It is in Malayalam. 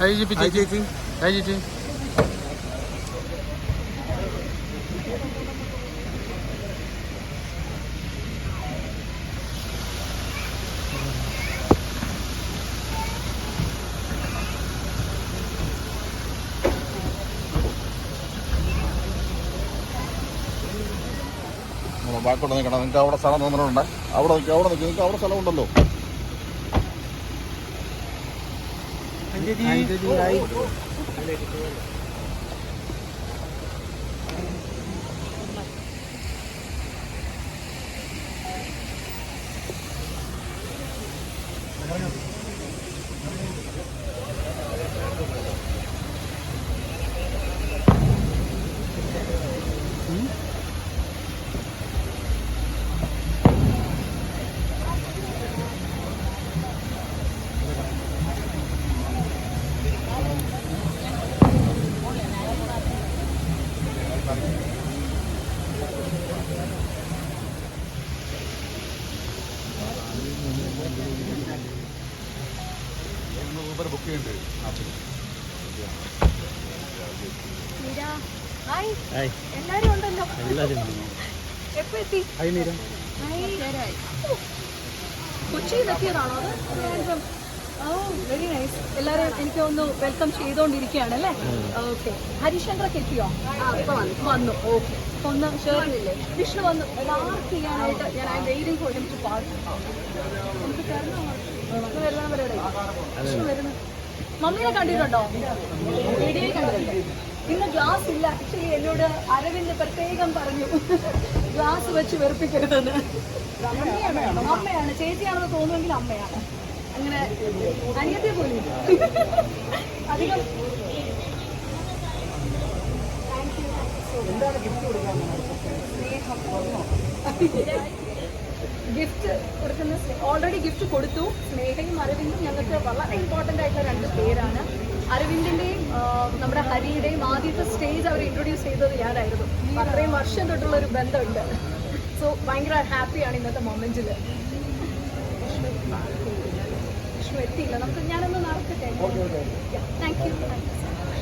ഹായ് ജിപ്പി ഹായ് ചേച്ചി ചേച്ചി ഹായ് ചേച്ചി ബാക്കോട്ട് നിൽക്കണം. നിങ്ങൾക്ക് അവിടെ സ്ഥലം തന്നിട്ടുണ്ട് അവിടെ നിൽക്കുക അവിടെ നിൽക്കുക നിങ്ങൾക്ക് അവിടെ സ്ഥലം ഉണ്ടല്ലോ ഊബർ ബുക്ക് ഹായ്. എല്ലാരും ഉണ്ടല്ലോ. എപ്പോ എത്തി? കൊച്ചിയിൽ എത്തിയതാണോ അത്? വെരി എല്ലാവരും എനിക്ക് ഒന്ന് വെൽക്കം ചെയ്തോണ്ടിരിക്കുകയാണ് അല്ലേ? ഓക്കെ ഹരിശങ്കറൊക്കെ എത്തിയോ? വന്നു. ഓക്കെ ഒന്ന് ഷേർന്നില്ലേ വിഷ്ണു വന്നു പാർക്ക് ചെയ്യാനായിട്ട് ഞാൻ I waiting for him to park നമുക്ക് കയറണോ? വിഷ്ണു വരുന്ന പരിപാടി വിഷ്ണു വരുന്നു. മമ്മീനെ കണ്ടിട്ടുണ്ടോ? വീഡിയോയിൽ കണ്ടിട്ടുണ്ട്. ഇന്ന് ഗ്ലാസ് ഇല്ല. ആക്ച്വലി എന്നോട് അരവിന്ദ് പ്രത്യേകം പറഞ്ഞു. ഗ്ലാസ് വെച്ച് വെറുപ്പിക്കരുതെന്ന്. അമ്മയാണ്? അമ്മയാണ്. ചേച്ചിയാണെന്ന് തോന്നുമെങ്കിൽ അമ്മയാണ്. അനിയത്തെ. അധികം ഗിഫ്റ്റ് കൊടുക്കുന്ന ഓൾറെഡി ഗിഫ്റ്റ് കൊടുത്തു. സ്നേഹയും അരവിന്ദും ഞങ്ങൾക്ക് വളരെ ഇമ്പോർട്ടന്റ് ആയിട്ടുള്ള രണ്ട് പേരാണ്. അരവിന്ദിന്റെയും നമ്മുടെ ഹരിയുടെയും ആദ്യത്തെ സ്റ്റേജ് അവർ ഇൻട്രൊഡ്യൂസ് ചെയ്തത് ഞാനായിരുന്നു. അത്രയും വർഷം തൊട്ടുള്ള ഒരു ബന്ധമുണ്ട്. സോ ഭയങ്കര ഹാപ്പിയാണ് ഇന്നത്തെ മൊമെന്റിൽ വിഷ്ണു എത്തിയില്ല നമുക്ക് ഞാനൊന്ന് നടക്കട്ടെ? Thank you thank you